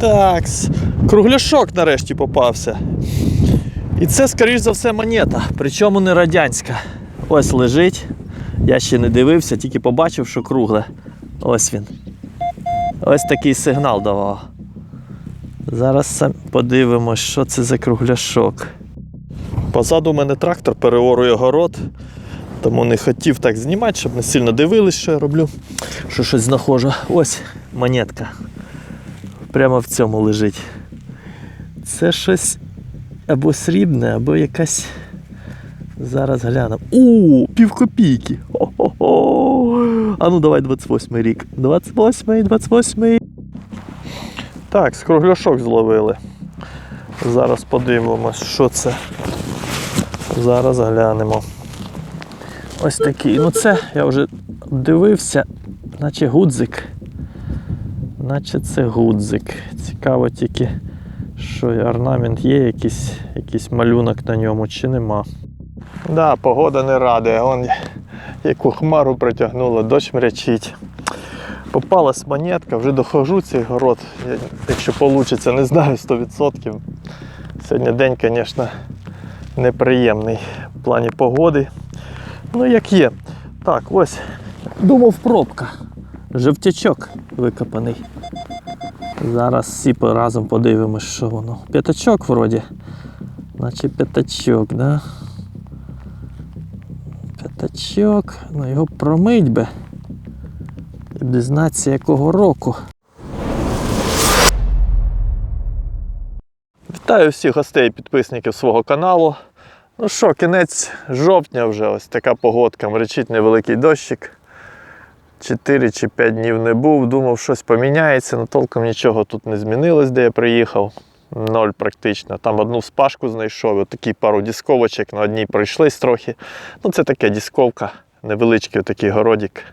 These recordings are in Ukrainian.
Так, кругляшок нарешті попався. І це, скоріш за все, монета, причому не радянська. Ось лежить. Я ще не дивився, тільки побачив, що кругле. Ось він. Ось такий сигнал давав. Зараз сам подивимось, що це за кругляшок. Позаду у мене трактор переорує город, тому не хотів так знімати, щоб не сильно дивились, що я роблю. Що щось знаходжу. Ось монетка. Прямо в цьому лежить. Це щось або срібне, або якась. Зараз глянемо. У, півкопійки. Хо-хо-хо. А ну давай 28-й рік. 28-й, 28-й. Так, з кругляшок зловили. Зараз подивимось, що це. Зараз глянемо. Ось такий. Ну це я вже дивився, наче гудзик. Наче це гудзик. Цікаво тільки, що орнамент є, якийсь, якийсь малюнок на ньому чи нема. Да, погода не радує. Вон яку хмару притягнуло, дощ мрячить. Попалась монетка, вже дохожу цей город. Я, якщо вийде, не знаю 100%. Сьогодні день, звісно, неприємний в плані погоди. Ну, як є. Так, ось. Думав, пробка. Жовтячок викопаний. Зараз всі разом подивимось, що воно. П'ятачок вроді. Наче п'ятачок, да? П'ятачок. Ну його промить би. І дізнатися якого року. Вітаю всіх гостей і підписників свого каналу. Ну що, кінець жовтня вже ось така погодка. Мречить невеликий дощик. 4 чи 5 днів не був, думав, щось поміняється, але толком нічого тут не змінилось, де я приїхав. Ноль практично. Там одну спашку знайшов, отакі пару дісковочок, на одній пройшлись трохи. Ну, це таке дісковка, невеличкий отакий городик.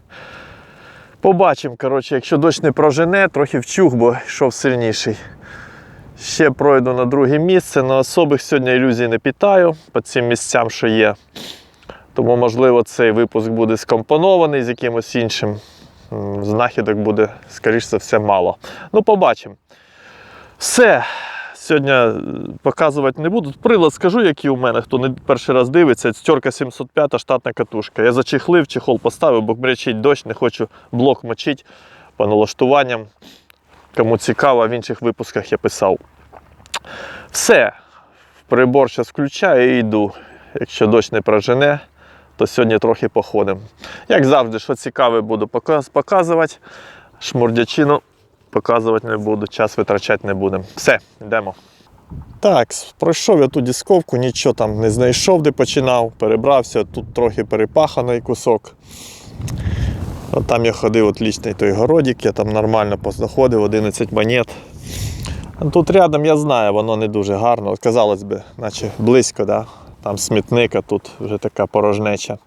Побачимо, коротше, якщо дощ не прожене, трохи вчух, бо йшов сильніший. Ще пройду на друге місце. На особих сьогодні ілюзій не питаю по цим місцям, що є. Тому, можливо, цей випуск буде скомпонований з якимось іншим. Знахідок буде, скоріш за все, мало. Ну, побачимо. Все. Сьогодні е, показувати не буду. Прилад скажу, який у мене, хто не перший раз дивиться. Цьорка 705 штатна катушка. Я зачехлив, чехол поставив, бо мрячить дощ, не хочу блок мочити по налаштуванням. Кому цікаво, в інших випусках я писав. Все. Прибор зараз включаю і йду. Якщо дощ не прожене, то сьогодні трохи походимо. Як завжди, що цікаве, буду показувати. Шмурдячину показувати не буду, час витрачати не будемо. Все, йдемо. Так, пройшов я ту дісковку, нічого там не знайшов, де починав, перебрався, тут трохи перепаханий кусок. От там я ходив отлічний той городик, я там нормально познаходив 11 монет. Тут рядом я знаю, воно не дуже гарно. Казалось би, наче близько, да? Там смітник, а тут вже така порожнеча.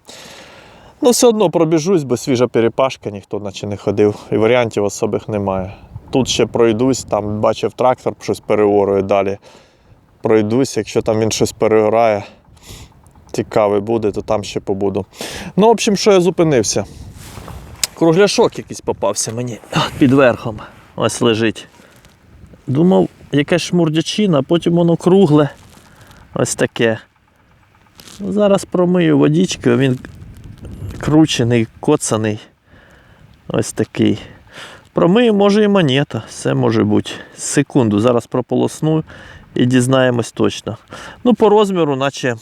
Ну, все одно пробіжусь, бо свіжа перепашка, ніхто наче не ходив. І варіантів особих немає. Тут ще пройдусь, там бачив трактор, щось переорує далі. Пройдусь, якщо там він щось переорає, цікавий буде, то там ще побуду. Ну, в общем, що я зупинився. Кругляшок якийсь попався мені під верхом. Ось лежить. Думав, якась шмурдячина, а потім воно кругле. Ось таке. Ну, Зараз промию водичкою, він кручений, коцаний. Ось такий. Промию, може і монета, все може бути. Секунду, зараз прополосну і дізнаємось точно. Ну, по розміру, наче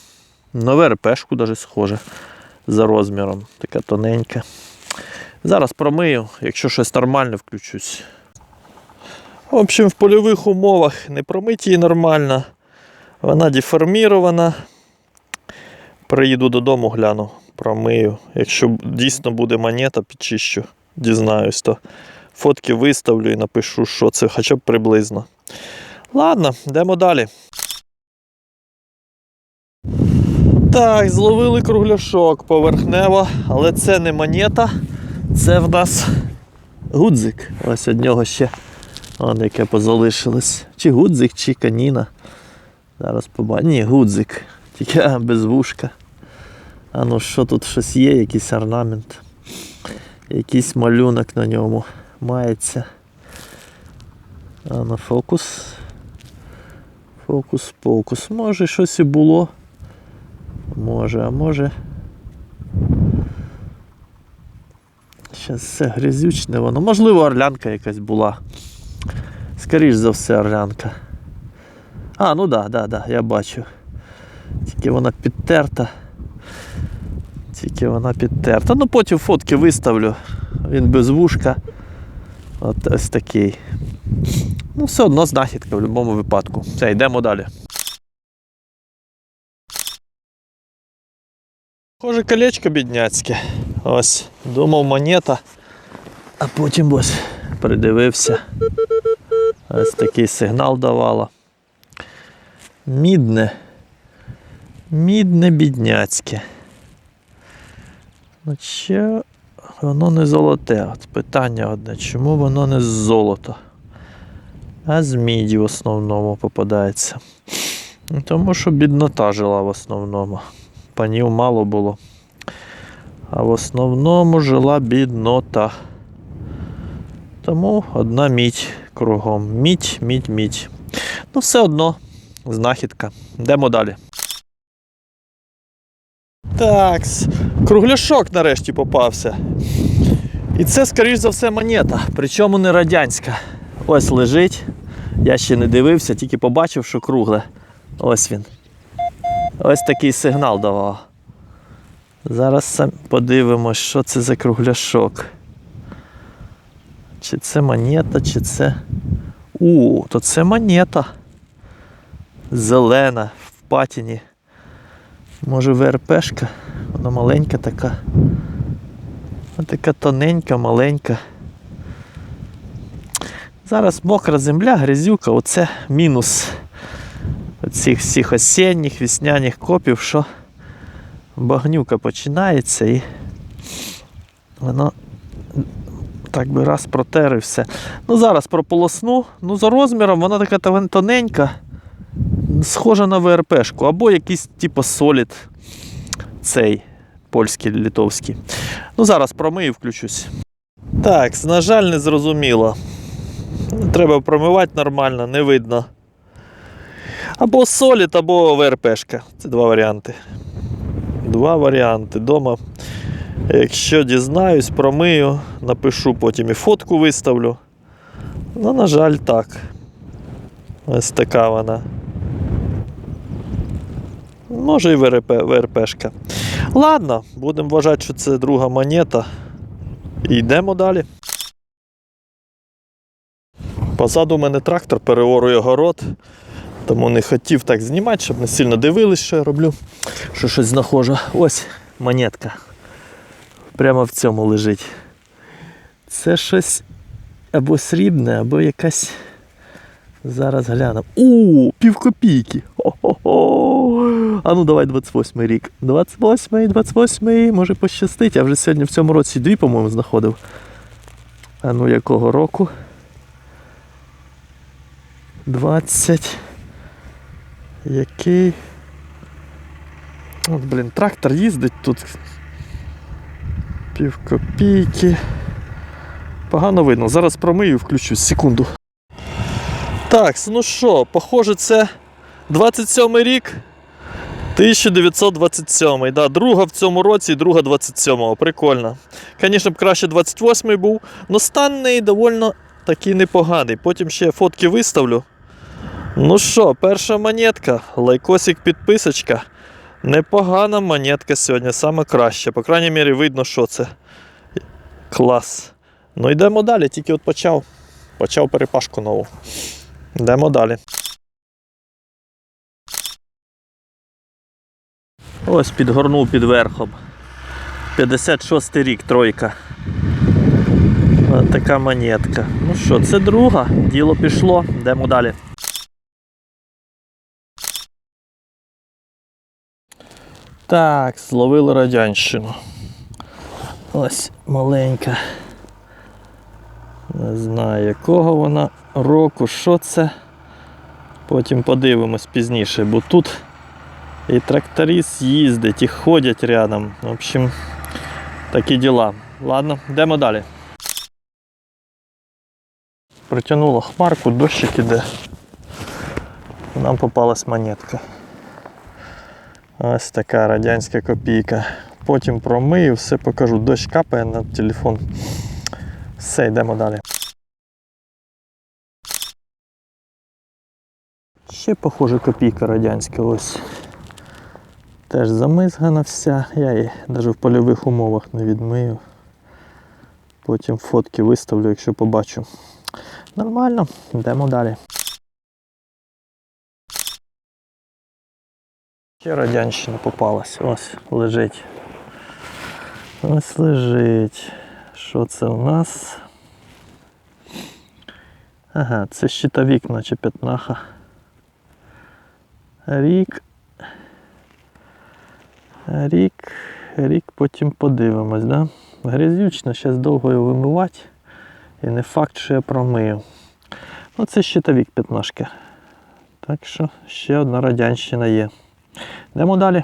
на ВРПшку даже схоже за розміром. Така тоненька. Зараз промию, якщо щось нормальне, включусь. В общем, в польових умовах не промить її нормально. Вона деформірована. Приїду додому, гляну, промию. Якщо дійсно буде монета, підчищу, дізнаюсь, то фотки виставлю і напишу, що це хоча б приблизно. Ладно, йдемо далі. Так, зловили кругляшок поверхнево, але це не монета, це в нас гудзик. Ось від нього ще он яке позалишилось. Чи гудзик, чи каніна. Зараз побачимо. Ні, гудзик. Тільки а, без вушка. А ну що тут щось є, якийсь орнамент. Якийсь малюнок на ньому мається. А на фокус. Фокус, покус. Може щось і було. Може, а може. Щас все грязючне воно. Можливо, орлянка якась була. Скоріш за все, орлянка. А, ну да, да, да, я бачу. Тільки вона підтерта. Тільки вона підтерта. Ну потім фотки виставлю. Він без вушка. От ось такий. Ну, все одно знахідка в будь-якому випадку. Все, йдемо далі. Схоже, колечко бідняцьке. Ось, думав монета. А потім ось придивився. Ось такий сигнал давало. Мідне. Мідне бідняцьке. Ну, чи воно не золоте? От питання одне, чому воно не з золота? А з міді в основному попадається. Ну, Тому що біднота жила в основному. Панів мало було. А в основному жила біднота. Тому одна мідь кругом. Мідь, мідь, мідь. Ну, все одно, знахідка. Йдемо далі. Так, кругляшок нарешті попався. І це, скоріш за все, монета, причому не радянська. Ось лежить. Я ще не дивився, тільки побачив, що кругле. Ось він. Ось такий сигнал давав. Зараз подивимось, що це за кругляшок. Чи це монета, чи це. У, то це монета. Зелена в патіні. Може ВРПшка? Вона маленька така. Вона така тоненька, маленька. Зараз мокра земля, грязюка, оце мінус оцих всіх осінніх, вісняних копів, що багнюка починається і воно так би раз протер і все. Ну зараз прополосну. Ну за розміром вона така тоненька, схожа на ВРПшку, або якийсь типу солід цей польський литовський. Ну зараз промию і включусь. Так, на жаль, не зрозуміло. Треба промивати нормально, не видно. Або солід, або ВРПшка. Це два варіанти. Два варіанти. Дома. Якщо дізнаюсь, промию, напишу, потім і фотку виставлю. Ну, на жаль, так. Ось така вона. Може і ВРП, ВРПшка. Ладно, будемо вважати, що це друга монета. І йдемо далі. Позаду у мене трактор переорує город, тому не хотів так знімати, щоб не сильно дивились, що я роблю. Що щось знаходжу. Ось монетка. Прямо в цьому лежить. Це щось або срібне, або якась. Зараз глянемо. У, півкопійки. Хо-хо-хо. А ну давай 28-й рік. 28-й, 28-й, може пощастить. Я вже сьогодні в цьому році дві, по-моєму, знаходив. А ну якого року? 20. Який. От, блін, трактор їздить тут. Півкопійки. Погано видно. Зараз промию і включусь. Секунду. Так, ну що, похоже, це 27 рік. 1927. Да, друга в цьому році і друга 27-го. Прикольно. Звісно б краще 28-й був, але стан доволі такий непоганий. Потім ще фотки виставлю. Ну що, перша монетка, лайкосик підписочка. Непогана монетка сьогодні, саме краща. По крайній мірі, видно, що це. Клас. Ну йдемо далі, тільки от почав. Почав перепашку нову. Йдемо далі. Ось підгорнув під верхом. 56 рік, тройка. Ось така монетка. Ну що, це друга, діло пішло, йдемо далі. Так, зловили радянщину. Ось маленька. Не знаю якого вона року, що це. Потім подивимось пізніше, бо тут і тракторист їздить, і ходять рядом. В общем, такі діла. Ладно, йдемо далі. Притягнуло хмарку, дощик іде. Нам попалась монетка. Ось така радянська копійка. Потім промию, все покажу. Дощ капає на телефон. Все, йдемо далі. Ще, похоже, копійка радянська ось. Теж замизгана вся. Я її навіть в польових умовах не відмию. Потім фотки виставлю, якщо побачу. Нормально, йдемо далі. Ще радянщина попалась. Ось лежить. Ось лежить. Що це у нас? Ага, це щитовік, наче п'ятнаха. Рік. Рік. Рік потім подивимось, да? Грязючно, зараз довго його вимивати. І не факт, що я промию. Ну, це щитовік п'ятнашки. Так що ще одна радянщина є. Йдемо далі.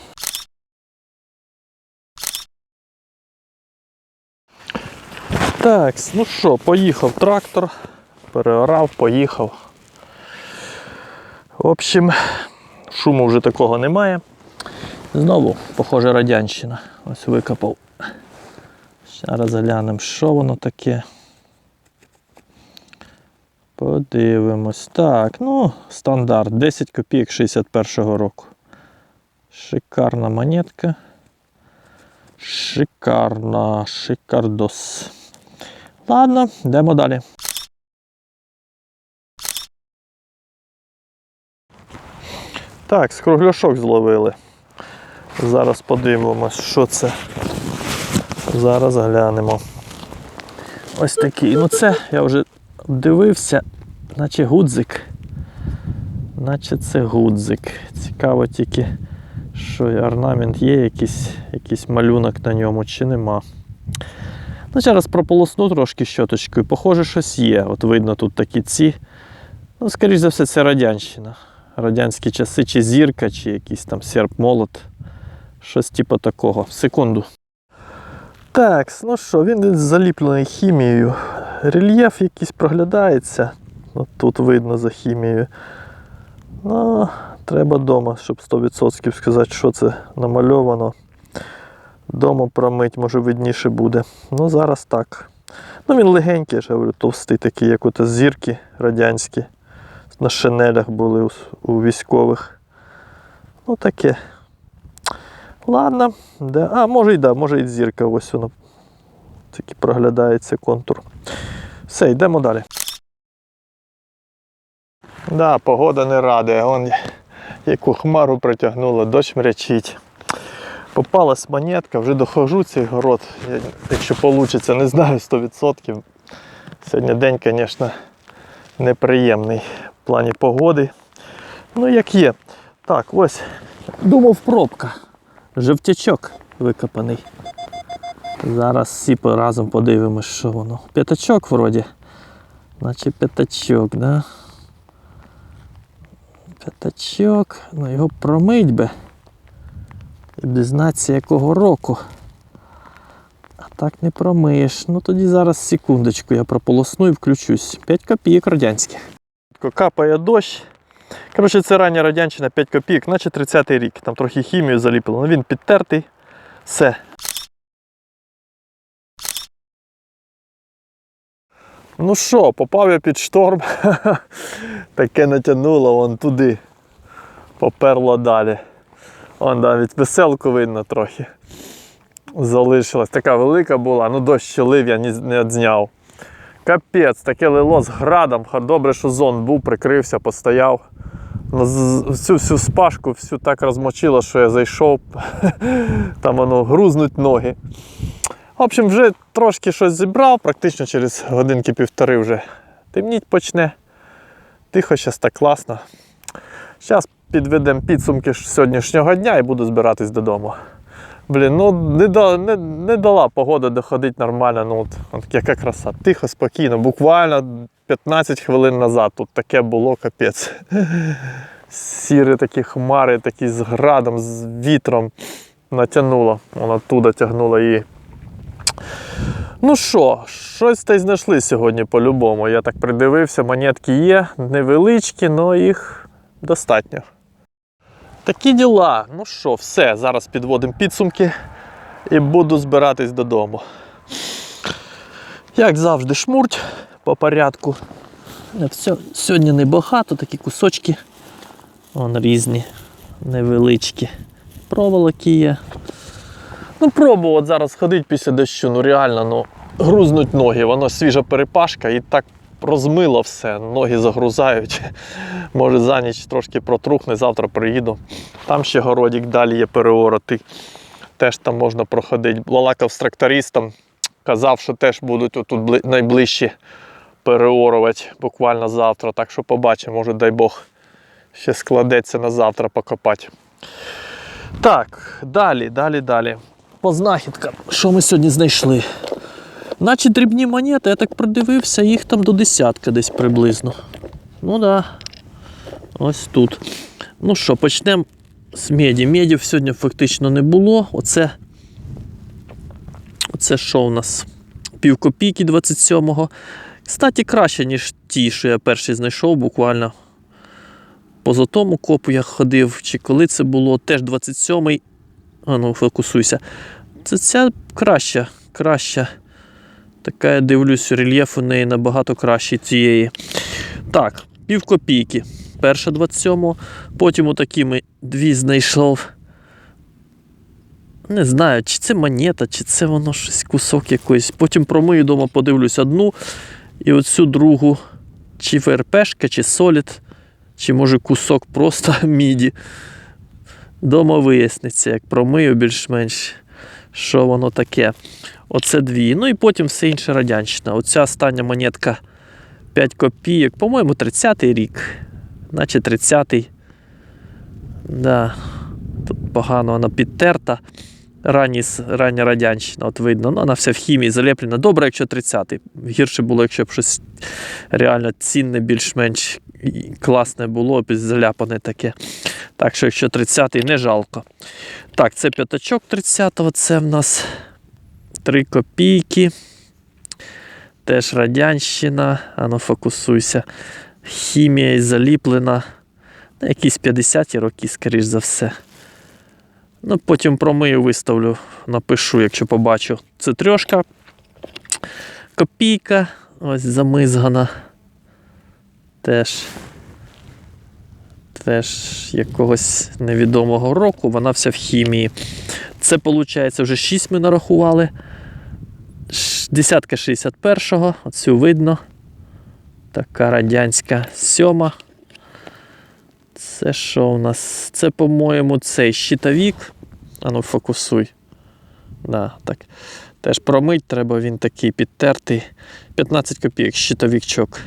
Так, ну що, поїхав трактор, переорав, поїхав. В общем, шуму вже такого немає. Знову, похоже, радянщина. Ось викопав. Зараз глянемо, що воно таке. Подивимось. Так, ну, стандарт. 10 копійок 61-го року. Шикарна монетка. Шикарна, шикардос. Ладно, йдемо далі. Так, скругляшок зловили. Зараз подивимось, що це. Зараз глянемо. Ось такий. Ну це я вже дивився, наче гудзик. Наче це гудзик. Цікаво тільки, що орнамент є, якийсь, якийсь малюнок на ньому чи нема. Ну, зараз прополосну трошки щоточкою. Похоже, щось є. От видно тут такі ці. Ну, скоріш за все, це радянщина. Радянські часи, чи зірка, чи якийсь там серп молот. Щось типу такого. Секунду. Так, ну що, він заліплений хімією. Рельєф якийсь проглядається. От тут видно за хімією. Ну, треба вдома, щоб 100% сказати, що це намальовано. Дома промить, може видніше буде. Ну, зараз так. Ну, він легенький, я ж говорю, товстий такий, як от зірки радянські. На шинелях були у військових. Ну, таке. Ладно, де. А, може й да, може і зірка, ось воно. Тільки проглядається контур. Все, йдемо далі. Да, погода не радує. Вон яку хмару притягнуло, дощ мрячить. Попалась монетка, вже дохожу цей город. Я, якщо вийде, не знаю 100%. Сьогодні день, звісно, неприємний в плані погоди. Ну, як є. Так, ось. Думав пробка. Жовтячок викопаний. Зараз всі разом подивимось, що воно. П'ятачок вроді. Наче п'ятачок, да? П'ятачок. Ну його промить би. І дізнатися якого року. А так не промиєш. Ну тоді зараз секундочку, я прополосну і включусь. 5 копійок радянських. Капає дощ. Коротше, це рання радянщина 5 копійок, наче 30-й рік. Там трохи хімію заліпило. Ну він підтертий. Все. Ну що, попав я під шторм. Таке натягнуло вон туди. Поперло далі. Вон навіть веселку видно трохи. Залишилась. Така велика була, ну дощ лив, я не відзняв. Капець, таке лило з градом. Добре, що зон був, прикрився, постояв. Ну, Всю всю спашку всю так розмочило, що я зайшов. Там воно грузнуть ноги. В общем, вже трошки щось зібрав, практично через годинки півтори вже темніть почне. Тихо, зараз так класно. Зараз підведемо підсумки сьогоднішнього дня і буду збиратись додому. Блін, ну не, да, не, не дала погода доходить нормально. Ну, от, от яка краса. Тихо, спокійно. Буквально 15 хвилин назад тут таке було капець. Сірі такі хмари, такі з градом, з вітром натягнуло. Воно туди тягнуло її. Ну що, щось та й знайшли сьогодні по-любому. Я так придивився, монетки є, невеличкі, але їх достатньо. Такі діла. Ну що, все, зараз підводимо підсумки і буду збиратись додому. Як завжди, шмурть по порядку. Е, Все, сьогодні небагато, такі кусочки. Вон різні, невеличкі. Проволоки є. Ну, пробував зараз ходити після дощу, ну реально, ну, грузнуть ноги, воно свіжа перепашка і так розмило все, ноги загрузають. Може за ніч трошки протрухне, завтра приїду. Там ще городик далі є переороти. Теж там можна проходити. Балакав з трактористом, казав, що теж будуть отут найближчі переорувати буквально завтра. Так що побачимо, може, дай Бог, ще складеться на завтра покопати. Так, далі, далі, далі. По знахідкам, що ми сьогодні знайшли? Наче дрібні монети, я так придивився, їх там до десятка десь приблизно. Ну да. Ось тут. Ну що, почнемо з меді. Медів сьогодні фактично не було. Оце, оце що у нас? Пів копійки 27-го. Кстати, краще, ніж ті, що я перший знайшов, буквально. По золотому копу я ходив, чи коли це було, теж 27-й. А ну, фокусуйся. Це ця краща, краща. Така, я дивлюсь, рельєф у неї набагато кращий цієї. Так, пів копійки. Перша 27 Потім отакі ми дві знайшов. Не знаю, чи це монета, чи це воно щось кусок якийсь. Потім промию вдома, подивлюсь одну. І оцю другу, чи ВРПшка, чи солід, чи може кусок просто міді. Дома виясниться, як промию більш-менш, що воно таке. Оце дві. Ну і потім все інше радянщина. Оця остання монетка 5 копійок, по-моєму, 30-й рік. Наче 30-й. Да. Тут погано вона підтерта. Ранні, рання радянщина, от видно, ну, вона вся в хімії залеплена. Добре, якщо 30-й. Гірше було, якщо б щось реально цінне, більш-менш класне було, заляпане таке. Так що, якщо 30-й, не жалко. Так, це п'ятачок 30-го, це в нас 3 копійки. Теж радянщина. Ану, фокусуйся. Хімія і заліплена. На якісь 50-ті роки, скоріш за все. Ну, потім промию, виставлю, напишу, якщо побачу. Це трьошка. Копійка. Ось замизгана. Теж. Теж якогось невідомого року. Вона вся в хімії. Це, виходить, вже 6 ми нарахували. Десятка 61-го, оцю видно. Така радянська сьома. Це що у нас? Це, по-моєму, цей щитовік. Ану, фокусуй. Да, так. Теж промить треба, він такий підтертий. 15 копійок, щитовікчок.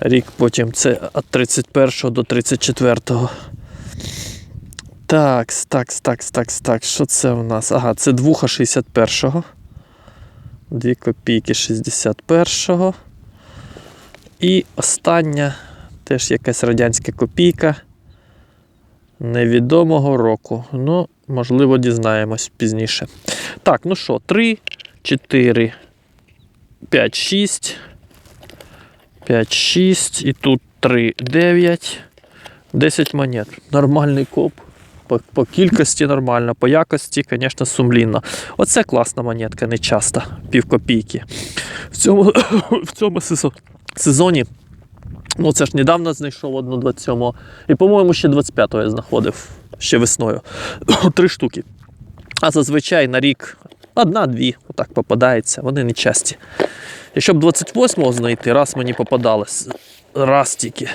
Рік потім це від 31 до 34. Так, так, так, так, так. Що це у нас? Ага, це двуха 61-го. 2 копійки 61-го. І остання теж якась радянська копійка невідомого року. Ну, можливо, дізнаємось пізніше. Так, ну що, 3, 4, 5, 6. 5, 6. І тут 3, 9. 10 монет. Нормальний коп. По, по кількості нормально, по якості, звісно, сумлінно. Оце класна монетка, не часто, пів копійки. В цьому, в цьому сезоні, ну це ж недавно знайшов одну 27 і, по-моєму, ще 25-го я знаходив ще весною. Три штуки. А зазвичай на рік одна-дві отак попадається, вони не часті. Якщо б 28-го знайти, раз мені попадалось, раз тільки,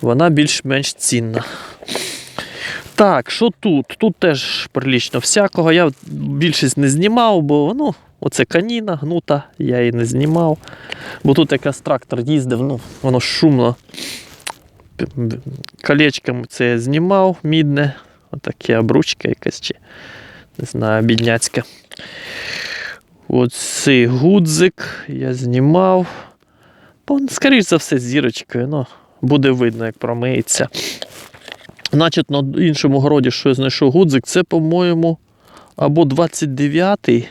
вона більш-менш цінна. Так, що тут? Тут теж прилічно всякого. Я більшість не знімав, бо ну, оце каніна гнута, я її не знімав. Бо тут якраз трактор їздив, ну, воно шумно. Колечком це я знімав, мідне, отаке обручка якась чи не знаю, бідняцька. Оцей гудзик я знімав. Бо, скоріш за все, зірочкою, ну, буде видно, як промиється. Значить, на іншому городі, що я знайшов гудзик, це, по-моєму, або 29-й.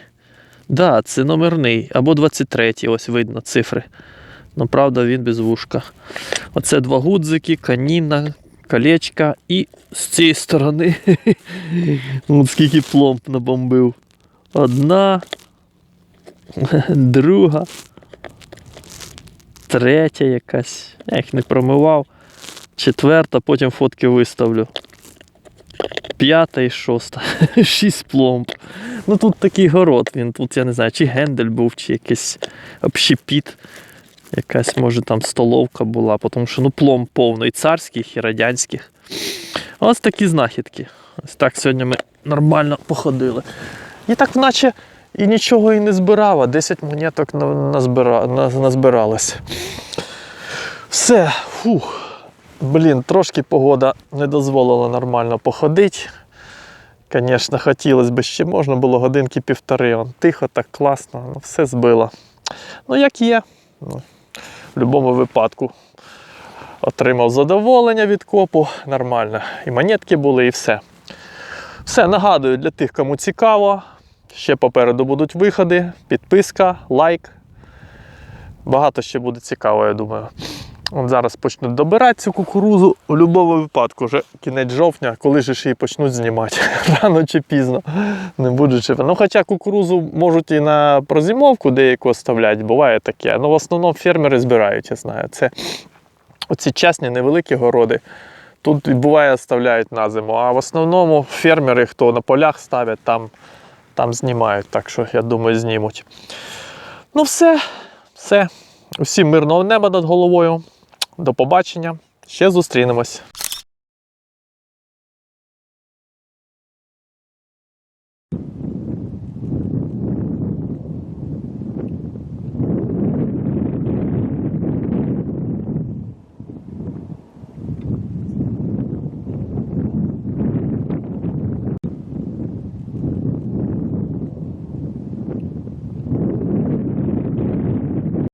Да, це номерний, або 23-й, ось видно цифри. Ну, правда, він без вушка. Оце два гудзики, каніна, колечка і з цієї сторони от скільки пломб набомбив. Одна, друга, третя якась. Я їх не промивав. Четверта, потім фотки виставлю. П'ята і шоста. Шість пломб. Ну тут такий город, він тут, я не знаю, чи гендель був, чи якийсь общепіт. Якась, може, там столовка була, тому що ну, пломб повно і царських, і радянських. Ось такі знахідки. Ось так сьогодні ми нормально походили. І так, наче і нічого і не збирав, а 10 монеток на- назбира... назбиралось. Все, фух. Блін, трошки погода не дозволила нормально походити. Звісно, хотілося б ще можна було годинки півтори. Он тихо, так класно, ну, все збило. Ну, як є. Ну, в будь-якому випадку отримав задоволення від копу, нормально. І монетки були, і все. Все, нагадую для тих, кому цікаво. Ще попереду будуть виходи, підписка, лайк. Багато ще буде цікаво, я думаю. От зараз почнуть добирати цю кукурузу у будь-якому випадку, вже кінець жовтня, коли ж її почнуть знімати. Рано чи пізно. Не будуть чи. Ну, хоча кукурузу можуть і на прозимовку деяку оставляти, буває таке. Ну, в основному фермери збирають, я знаю. Це оці частні невеликі городи. Тут буває оставляють на зиму, а в основному фермери, хто на полях ставлять, там, там знімають. Так що, я думаю, знімуть. Ну, все, все. Усім мирного неба над головою. До побачення. Ще зустрінемось.